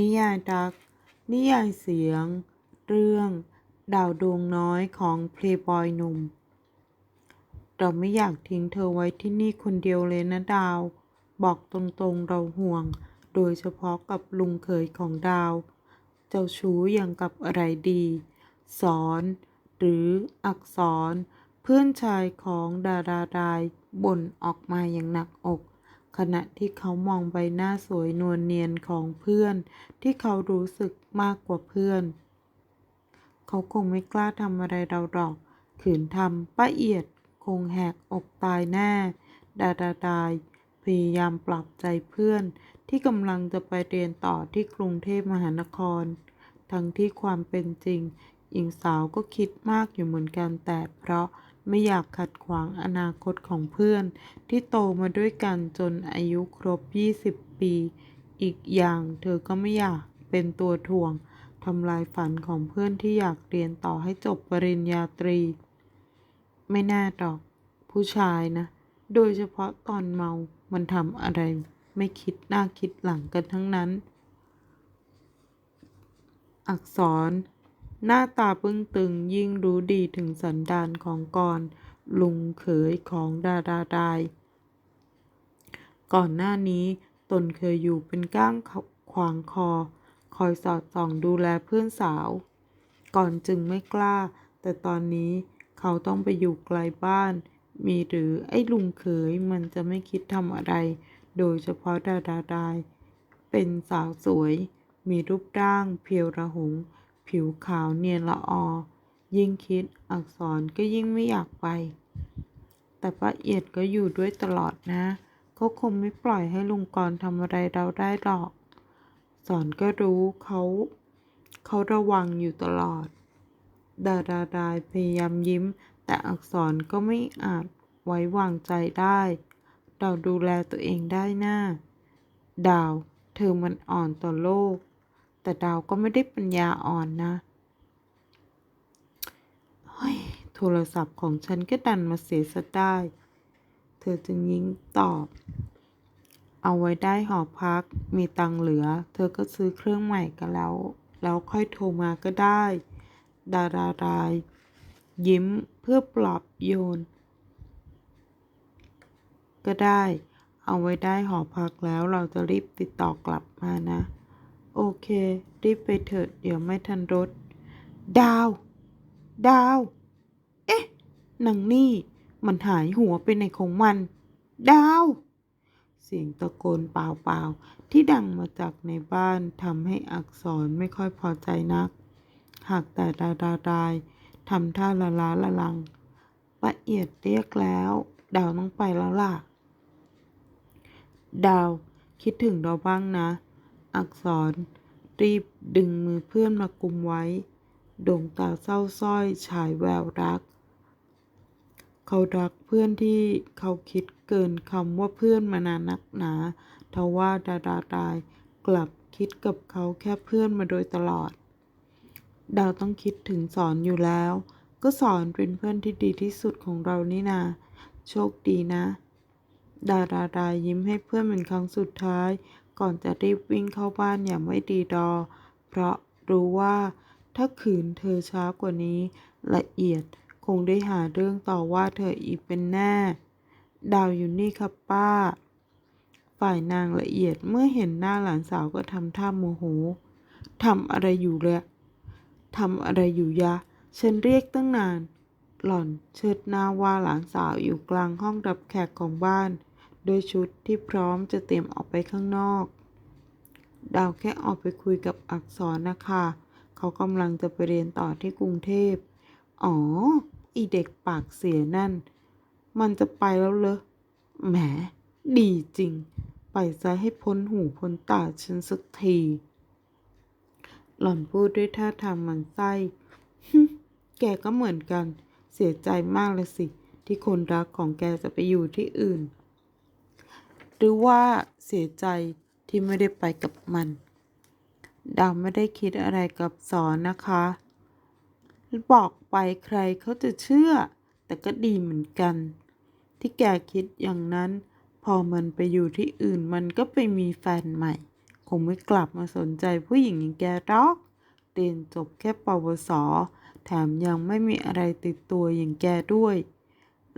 นิยายรัก นิยายเสียง เรื่อง ดาวดวงน้อยของเพลย์บอยหนุ่ม เราไม่อยากทิ้งเธอไว้ที่นี่คนเดียวเลยนะดาว บอกตรงๆเราห่วง โดยเฉพาะกับลุงเขยของดาว เจ้าชู้อย่างกับอะไรดี สอน หรืออักษร เพื่อนชายของดารารายบ่นออกมาอย่างหนักอก ขณะที่เขามองใบหน้าสวยนวลเนียนของเพื่อน ที่เขารู้สึกมากกว่าเพื่อน เขาคงไม่กล้าทำอะไรเราหรอก ขืนทำป้าเอียดคงแหกอกตายแน่ ดาดาดายพยายามปรับใจเพื่อน ที่กำลังจะไปเรียนต่อที่กรุงเทพมหานคร ทั้งที่ความเป็นจริงหญิงสาวก็คิดมากอยู่เหมือนกันแต่เพราะ ไม่อยากขัดขวางอนาคตของเพื่อน ที่โตมาด้วยกันจนอายุครบ 20 ปี อีกอย่างเธอก็ไม่อยากเป็นตัวถ่วงทำลายฝันของเพื่อนที่อยากเรียนต่อให้จบปริญญาตรี ไม่น่หรอก ผู้ชายนะ โดยเฉพาะตอนเมามันทำอะไร ไม่คิดหน้าคิดหลังกันทั้งนั้น อักษร หน้าตาปึ้งตึงยิ่งรู้ดีถึงสันดานของกรลุงเขยของดาดาดาย ก่อนหน้านี้ตนเคยอยู่เป็นก้างขวางคอ คอยสอดส่องดูแลเพื่อนสาว ก่อนจึงไม่กล้า แต่ตอนนี้เขาต้องไปอยู่ไกลบ้าน มีหรือไอ้ลุงเขยมันจะไม่คิดทำอะไร โดยเฉพาะดาดาดาย เป็นสาวสวย มีรูปร่างเพียวระหง ผิวขาวเนียนละออ ยิ่งคิดอักษรก็ยิ่งไม่อยากไป แต่ป้าเอียดก็อยู่ด้วยตลอดนะ เขาคงไม่ปล่อยให้ลุงกรทำอะไรเราได้หรอก สอนก็รู้เขา เขาระวังอยู่ตลอด ดาดาดายพยายามยิ้ม แต่อักษรก็ไม่อาจไว้วางใจได้ เราดูแลตัวเองได้น่าดาว เธอมันอ่อนต่อโลก แต่ดาวก็ไม่ได้ปัญญาอ่อนนะเฮ้ยโทรศัพท์ของฉันก็ดันมาเสียซะได้ เธอจึงยิงตอบ เอาไว้ได้หอพัก มีตังเหลือ เธอก็ซื้อเครื่องใหม่กันแล้ว แล้วค่อยโทรมาก็ได้ ดาราราย ยิ้มเพื่อปลอบโยน ก็ได้ เอาไว้ได้หอพักแล้วเราจะรีบติดต่อกลับมานะ โอเค รีบไปเถิดเดี๋ยวไม่ทันรถ ดาว ดาว เอ๊ะนางนี่ มันหายหัวไปในของมัน ดาว เสียงตะโกนเปล่าๆ ที่ดังมาจากในบ้านทำให้อักษรไม่ค่อยพอใจนัก หากแต่ดาดาดายทำท่าละล้าละลังละเอียดเรียกแล้ว ดาวต้องไปแล้วล่ะ ดาวคิดถึงเราบ้างนะ อักษร รีบดึงมือเพื่อนมากุมไว้ ดวงตาเศร้าส้อยฉายแววรัก เขารักเพื่อนที่เขาคิดเกินคำว่าเพื่อนมานานนักหนาทว่าดาดาดายกลับคิดกับเขาแค่เพื่อนมาโดยตลอด ดาวต้องคิดถึงสอนอยู่แล้ว ก็สอนเป็นเพื่อนที่ดีที่สุดของเรานี่นา โชคดีนะ ดาราดายยิ้มให้เพื่อนเป็นครั้งสุดท้าย ก่อนจะรีบวิ่งเข้าบ้านอย่างไม่ดีดอ เพราะรู้ว่าถ้าขืนเธอช้ากว่านี้ ละเอียดคงได้หาเรื่องต่อว่าเธออีกเป็นแน่ ดาวอยู่นี่ครับป้า ฝ่ายนางละเอียดเมื่อเห็นหน้าหลานสาวก็ทำท่าโมโหทำอะไรอยู่เลยทำอะไรอยู่ยะ ฉันเรียกตั้งนาน หล่อนเชิดหน้าว่าหลานสาวอยู่กลางห้องรับแขกของบ้าน โดยชุดที่พร้อมจะเตรียมออกไปข้างนอก ดาวแค่ออกไปคุยกับอักษรนะคะ เขากำลังจะไปเรียนต่อที่กรุงเทพ อ๋อ อีเด็กปากเสียนั่น มันจะไปแล้วเหรอ แหม ดีจริง ไปซะให้พ้นหูพ้นตาฉันสักที หล่อนพูดด้วยท่าทางหมันไส้ แกก็เหมือนกัน เสียใจมากเลยสิ ที่คนรักของแกจะไปอยู่ที่อื่น รือว่าเสียใจที่ไม่ได้ไปกับมันดาวไม่ได้คิดอะไรกับสอนนะคะ บอกไปใครเขาจะเชื่อ แต่ก็ดีเหมือนกัน ที่แกคิดอย่างนั้น พอมันไปอยู่ที่อื่นมันก็ไปมีแฟนใหม่ คงไม่กลับมาสนใจผู้หญิงอย่างแกหรอกเรียนจบแค่ปวส แถมยังไม่มีอะไรติดตัวอย่างแกด้วย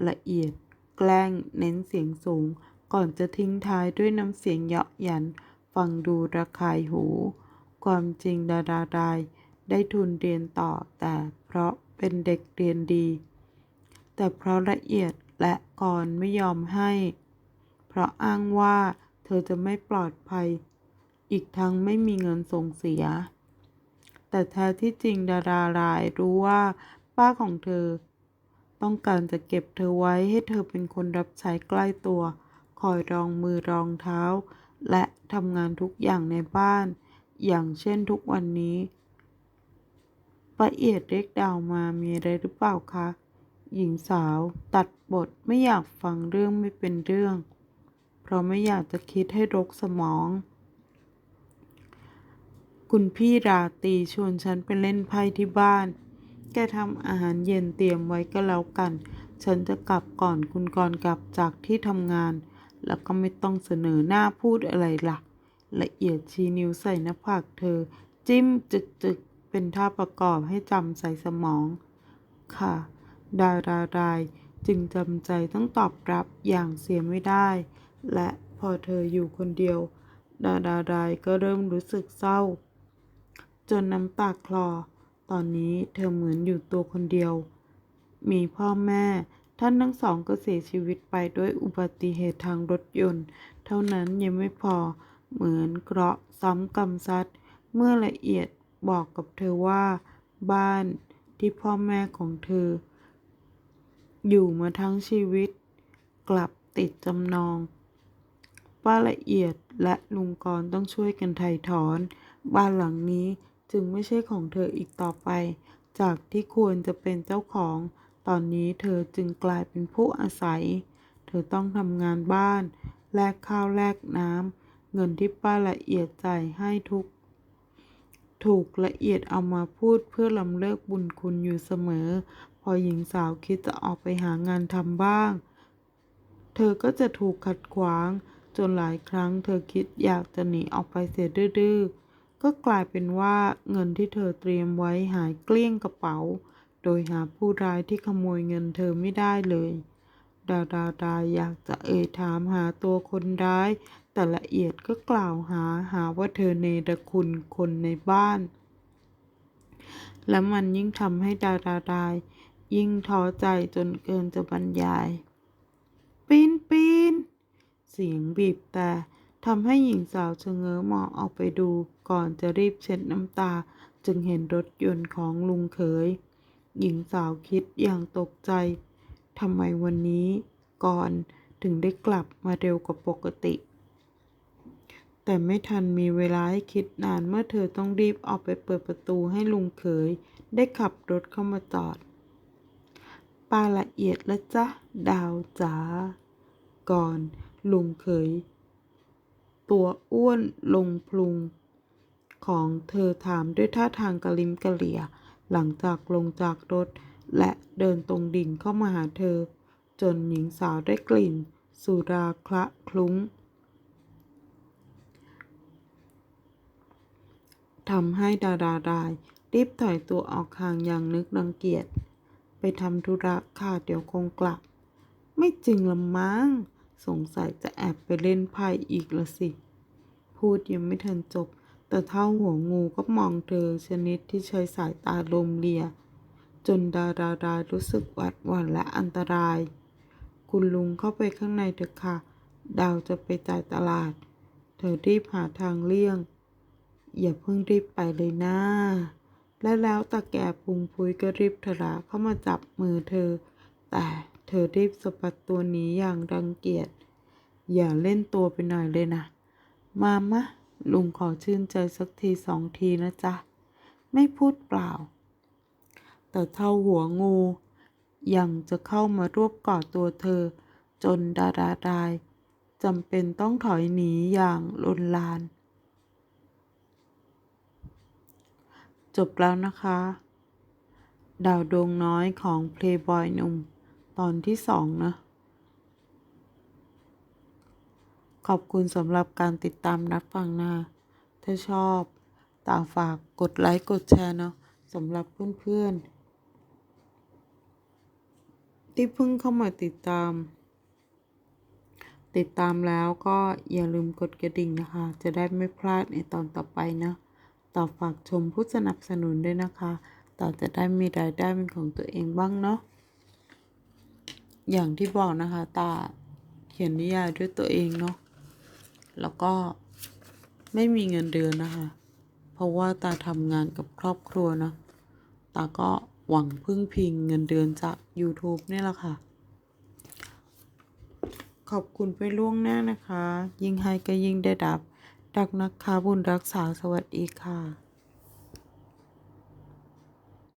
ละเอียด แกล้งเน้นเสียงสูง ก่อนจะทิ้งท้ายด้วยน้ำเสียงเยาะหยัน ฟังดูระคายหู ความจริงดาดาดายได้ทุนเรียนต่อแต่เพราะเป็นเด็กเรียนดี แต่เพราะละเอียดและก่อนไม่ยอมให้ เพราะอ้างว่าเธอจะไม่ปลอดภัย อีกทั้งไม่มีเงินส่งเสีย แต่แท้ที่จริงดารารายรู้ว่าป้าของเธอ ต้องการจะเก็บเธอไว้ให้เธอเป็นคนรับใช้ใกล้ตัว คอยรองมือรองเท้า และทำงานทุกอย่างในบ้าน อย่างเช่นทุกวันนี้ป้าเอียดเรียกดาวมามีอะไรหรือเปล่าคะ หญิงสาวตัดบทไม่อยากฟังเรื่องไม่เป็นเรื่อง เพราะไม่อยากจะคิดให้รกสมอง คุณพี่ราตีชวนฉันไปเล่นไพ่ที่บ้าน แกทำอาหารเย็นเตรียมไว้ก็แล้วกัน ฉันจะกลับก่อนคุณกรกลับจากที่ทำงาน แล้วก็ไม่ต้องเสนอหน้าพูดอะไรล่ะ ละเอียดชี้นิ้วใส่หน้าผากเธอ จิ้มจึกจึกๆเป็นท่าประกอบให้จำใส่สมอง ค่ะ ดารารายจึงจำใจต้องตอบรับอย่างเสียไม่ได้ และพอเธออยู่คนเดียว ดารารายก็เริ่มรู้สึกเศร้า จนน้ำตาคลอ ตอนนี้เธอเหมือนอยู่ตัวคนเดียว มีพ่อแม่ ท่านทั้งสองก็เสียชีวิตไปด้วยอุบัติเหตุทางรถยนต์ เท่านั้นยังไม่พอเหมือนเคราะห์ซ้ำกรรมซัด เมื่อละเอียดบอกกับเธอว่า บ้านที่พ่อแม่ของเธอ อยู่มาทั้งชีวิต กลับติดจำนอง ป้าละเอียดและลุงกรณ์ต้องช่วยกันไถ่ถอน บ้านหลังนี้จึงไม่ใช่ของเธออีกต่อไป จากที่ควรจะเป็นเจ้าของ ตอนนี้เธอจึงกลายเป็นผู้อาศัย เธอต้องทำงานบ้าน แลกข้าวแลกน้ำ เงินที่ป้าละเอียดจ่ายให้ทุก ถูกละเอียดเอามาพูดเพื่อลำเลิกบุญคุณอยู่เสมอ พอหญิงสาวคิดจะออกไปหางานทำบ้าง เธอก็จะถูกขัดขวาง จนหลายครั้งเธอคิดอยากจะหนีออกไปเสียดื้อก็กลายเป็นว่าเงินที่เธอเตรียมไว้หายเกลี้ยงกระเป๋า โดยหาผู้ร้ายที่ขโมยเงินเธอไม่ได้เลย ดาดาดาอยากจะเอ่ยถามหาตัวคนร้าย แต่ละเอียดก็กล่าวหาหาว่าเธอเนรคุณคนในบ้าน และมันยิ่งทำให้ดาดาดายิ่งท้อใจจนเกินจะบรรยาย ปีนปีนเสียงบีบแต่ทำให้หญิงสาวชะเง้อมองออกไปดูก่อนจะรีบเช็ดน้ำตา จึงเห็นรถยนต์ของลุงเขย หญิงสาวคิดอย่างตกใจ ทำไมวันนี้ก่อนถึงได้กลับมาเร็วกว่าปกติ แต่ไม่ทันมีเวลาให้คิดนานเมื่อเธอต้องรีบออกไปเปิดประตูให้ลุงเขย ได้ขับรถเข้ามาจอดป้าละเอียดและจ้ะดาวจ๋า ก่อนลุงเขย ตัวอ้วนลงพลุงของเธอถามด้วยท่าทางกระลิมกระเหลี่ย หลังจากลงจากรถ และเดินตรงดิ่งเข้ามาหาเธอ จนหญิงสาวได้กลิ่น สุราคละคลุ้งทำให้ดาดาดาย รีบถอยตัวออกห่างอย่างนึกรังเกียจ ไปทำธุระค่ะเดี๋ยวคงกลับ ไม่จริงละมั้งสงสัยจะแอบไปเล่นไพ่อีกละสิ พูดยังไม่ทันจบ แต่เท่าหัวงูก็มองเธอชนิดที่ใช้สายตาลมเลีย จนดาดาดารู้สึกหวาดหวั่นและอันตราย คุณลุงเข้าไปข้างในเถอะค่ะ ดาวจะไปจ่ายตลาด เธอรีบหาทางเลี่ยง อย่าเพิ่งรีบไปเลยนะและแล้วตาแก่พุงพุยก็รีบทราเข้ามาจับมือเธอ แต่เธอรีบสะบัดตัวหนีอย่างรังเกียจ อย่าเล่นตัวไปหน่อยเลยนะ มามะ ลุงขอชื่นใจสักทีสองทีนะจ๊ะ ไม่พูดเปล่า แต่เท่าหัวงู ยังจะเข้ามารวบกอดตัวเธอ จนดาดาดายจำเป็นต้องถอยหนีอย่างลนลาน จบแล้วนะคะ ดาวดวงน้อยของเพลย์บอยหนุ่ม ตอนที่สองนะ ขอบคุณสำหรับการติดตามรับฟังนะถ้าชอบตามฝากกดไลค์กดแชร์เนาะสำหรับเพื่อนๆ ที่เพิ่งเข้ามาติดตาม ติดตามแล้วก็อย่าลืมกดกระดิ่งนะคะ จะได้ไม่พลาดในตอนต่อไปนะต่อฝากชมผู้สนับสนุนด้วยนะคะต่อจะได้มีรายได้เป็นของตัวเองบ้างเนาะอย่างที่บอกนะคะตาเขียนนิยายด้วยตัวเองเนาะ แล้วก็ไม่มีเงินเดือนนะคะ เพราะว่าตาทำงานกับครอบครัวเนาะตาก็หวังพึ่งพิงเงินเดือนจาก YouTube นี่แหละค่ะ ขอบคุณไปล่วงหน้านะคะ ยิ่งให้ก็ยิ่งได้ดับ ดักนะคะบุญรักษาสวัสดีค่ะ